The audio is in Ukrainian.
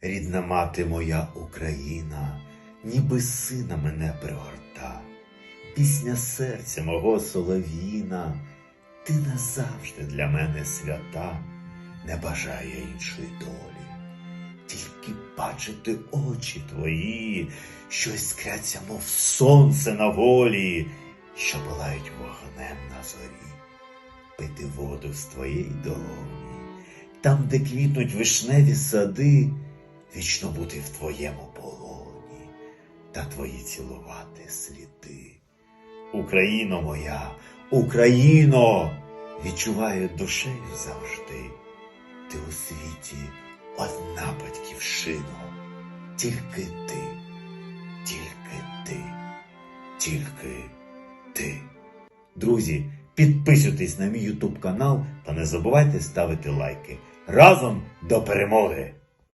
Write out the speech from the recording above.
Рідна мати моя Україна, ніби сина мене пригорта, пісня серця мого солов'їна, ти назавжди для мене свята, не бажає іншої долі, тільки бачити очі твої, що іскряться, мов сонце на волі, що палають вогнем на зорі, пити воду з твоєї долоні, там, де квітнуть вишневі сади, вічно бути в твоєму полоні та твої цілувати сліди. Україно моя, Україно, відчуваю душею завжди. Ти у світі одна батьківщина, тільки ти, тільки ти, тільки ти. Друзі, підписуйтесь на мій ютуб канал та не забувайте ставити лайки. Разом до перемоги!